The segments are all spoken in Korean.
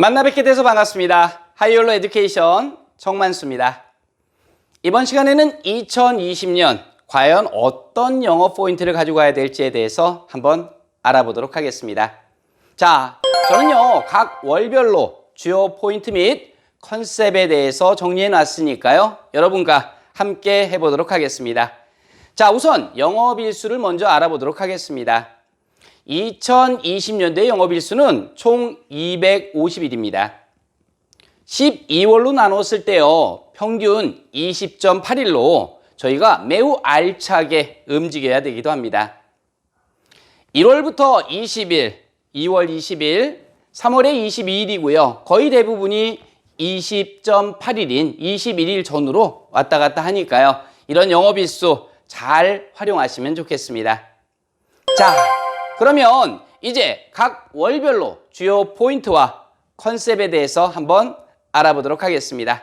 만나 뵙게 돼서 반갑습니다. 하이올로 에듀케이션 정만수입니다. 이번 시간에는 2020년 과연 어떤 영어 포인트를 가지고 가야 될지에 대해서 한번 알아보도록 하겠습니다. 자, 저는요, 각 월별로 주요 포인트 및 컨셉에 대해서 정리해 놨으니까요. 여러분과 함께 해보도록 하겠습니다. 자, 우선 영업일수를 먼저 알아보도록 하겠습니다. 2020년대 영업일수는 총 250일입니다. 12월로 나눴을 때요, 평균 20.8일로 저희가 매우 알차게 움직여야 되기도 합니다. 1월부터 20일, 2월 20일, 3월에 22일이고요. 거의 대부분이 20.8일인 21일 전후로 왔다 갔다 하니까요. 이런 영업일수 잘 활용하시면 좋겠습니다. 자, 그러면 이제 각 월별로 주요 포인트와 컨셉에 대해서 한번 알아보도록 하겠습니다.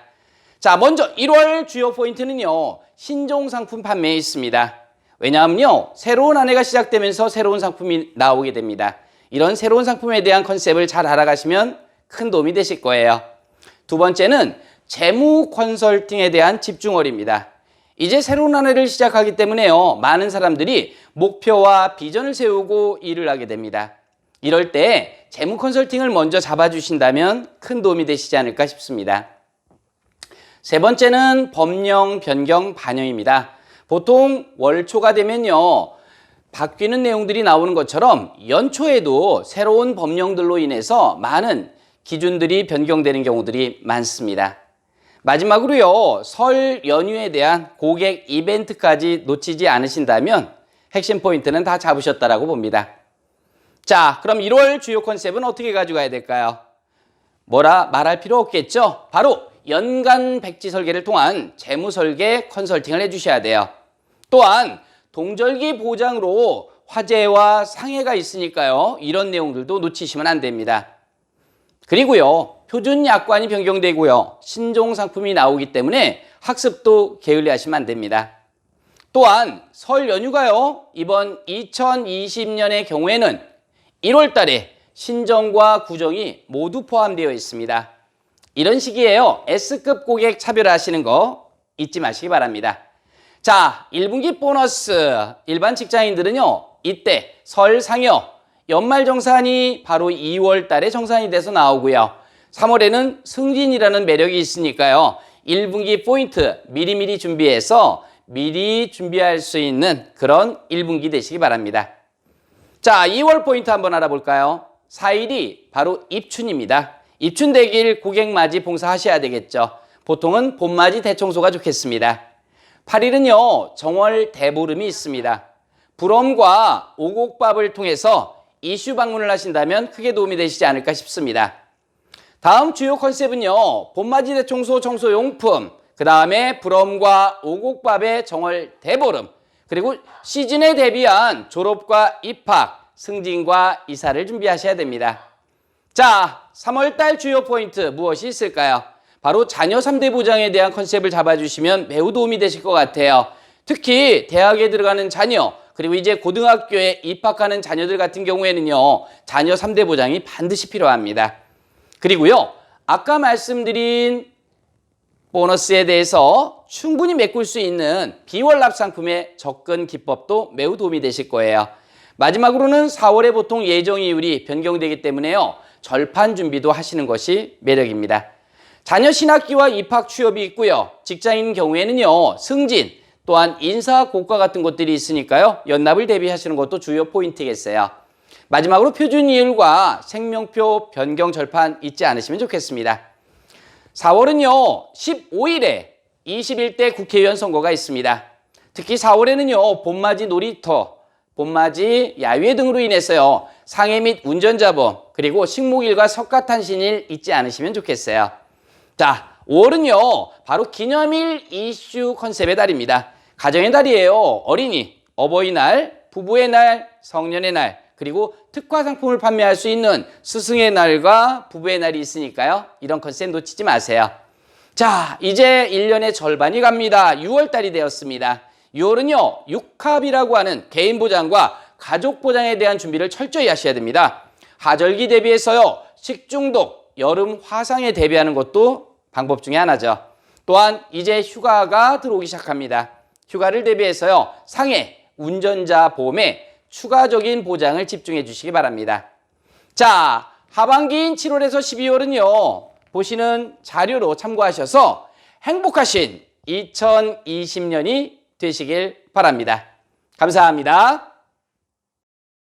자, 먼저 1월 주요 포인트는요, 신종 상품 판매에 있습니다. 왜냐하면요, 새로운 한 해가 시작되면서 새로운 상품이 나오게 됩니다. 이런 새로운 상품에 대한 컨셉을 잘 알아가시면 큰 도움이 되실 거예요. 두 번째는 재무 컨설팅에 대한 집중월입니다. 이제 새로운 한 해를 시작하기 때문에요. 많은 사람들이 목표와 비전을 세우고 일을 하게 됩니다. 이럴 때 재무 컨설팅을 먼저 잡아주신다면 큰 도움이 되시지 않을까 싶습니다. 세 번째는 법령 변경 반영입니다. 보통 월초가 되면요. 바뀌는 내용들이 나오는 것처럼 연초에도 새로운 법령들로 인해서 많은 기준들이 변경되는 경우들이 많습니다. 마지막으로요, 설 연휴에 대한 고객 이벤트까지 놓치지 않으신다면 핵심 포인트는 다 잡으셨다라고 봅니다. 자, 그럼 1월 주요 컨셉은 어떻게 가져가야 될까요? 뭐라 말할 필요 없겠죠? 바로 연간 백지 설계를 통한 재무 설계 컨설팅을 해주셔야 돼요. 또한 동절기 보장으로 화재와 상해가 있으니까요. 이런 내용들도 놓치시면 안 됩니다. 그리고요, 표준 약관이 변경되고요, 신종 상품이 나오기 때문에 학습도 게을리 하시면 안 됩니다. 또한 설 연휴가요, 이번 2020년의 경우에는 1월 달에 신정과 구정이 모두 포함되어 있습니다. 이런 시기에요, S급 고객 차별화하시는 거 잊지 마시기 바랍니다. 자, 1분기 보너스. 일반 직장인들은요, 이때 설 상여, 연말 정산이 바로 2월 달에 정산이 돼서 나오고요. 3월에는 승진이라는 매력이 있으니까요. 1분기 포인트 미리미리 준비해서 미리 준비할 수 있는 그런 1분기 되시기 바랍니다. 자, 2월 포인트 한번 알아볼까요? 4일이 바로 입춘입니다. 입춘 대길 고객 맞이 봉사하셔야 되겠죠. 보통은 봄 맞이 대청소가 좋겠습니다. 8일은요, 정월 대보름이 있습니다. 불엄과 오곡밥을 통해서 이슈 방문을 하신다면 크게 도움이 되시지 않을까 싶습니다. 다음 주요 컨셉은요, 봄맞이 대청소 청소용품, 그 다음에 불엄과 오곡밥의 정월 대보름, 그리고 시즌에 대비한 졸업과 입학, 승진과 이사를 준비하셔야 됩니다. 자, 3월달 주요 포인트 무엇이 있을까요? 바로 자녀 3대 보장에 대한 컨셉을 잡아주시면 매우 도움이 되실 것 같아요. 특히 대학에 들어가는 자녀, 그리고 이제 고등학교에 입학하는 자녀들 같은 경우에는요, 자녀 3대 보장이 반드시 필요합니다. 그리고요, 아까 말씀드린 보너스에 대해서 충분히 메꿀 수 있는 비월납 상품의 접근 기법도 매우 도움이 되실 거예요. 마지막으로는 4월에 보통 예정 이율이 변경되기 때문에요. 절판 준비도 하시는 것이 매력입니다. 자녀 신학기와 입학 취업이 있고요. 직장인 경우에는요. 승진 또한 인사 고과 같은 것들이 있으니까요. 연납을 대비하시는 것도 주요 포인트겠어요. 마지막으로 표준 이율과 생명표 변경 절판 잊지 않으시면 좋겠습니다. 4월은요, 15일에 21대 국회의원 선거가 있습니다. 특히 4월에는요, 봄맞이 놀이터, 봄맞이 야유회 등으로 인해서요, 상해 및 운전자범, 그리고 식목일과 석가탄신일 잊지 않으시면 좋겠어요. 자, 5월은요, 바로 기념일 이슈 컨셉의 달입니다. 가정의 달이에요. 어린이, 어버이날, 부부의 날, 성년의 날, 그리고 특화 상품을 판매할 수 있는 스승의 날과 부부의 날이 있으니까요. 이런 컨셉 놓치지 마세요. 자, 이제 1년의 절반이 갑니다. 6월 달이 되었습니다. 6월은요, 육합이라고 하는 개인 보장과 가족 보장에 대한 준비를 철저히 하셔야 됩니다. 하절기 대비해서요, 식중독, 여름 화상에 대비하는 것도 방법 중에 하나죠. 또한 이제 휴가가 들어오기 시작합니다. 휴가를 대비해서요. 상해 운전자 보험에 추가적인 보장을 집중해 주시기 바랍니다. 자, 하반기인 7월에서 12월은요. 보시는 자료로 참고하셔서 행복하신 2020년이 되시길 바랍니다. 감사합니다.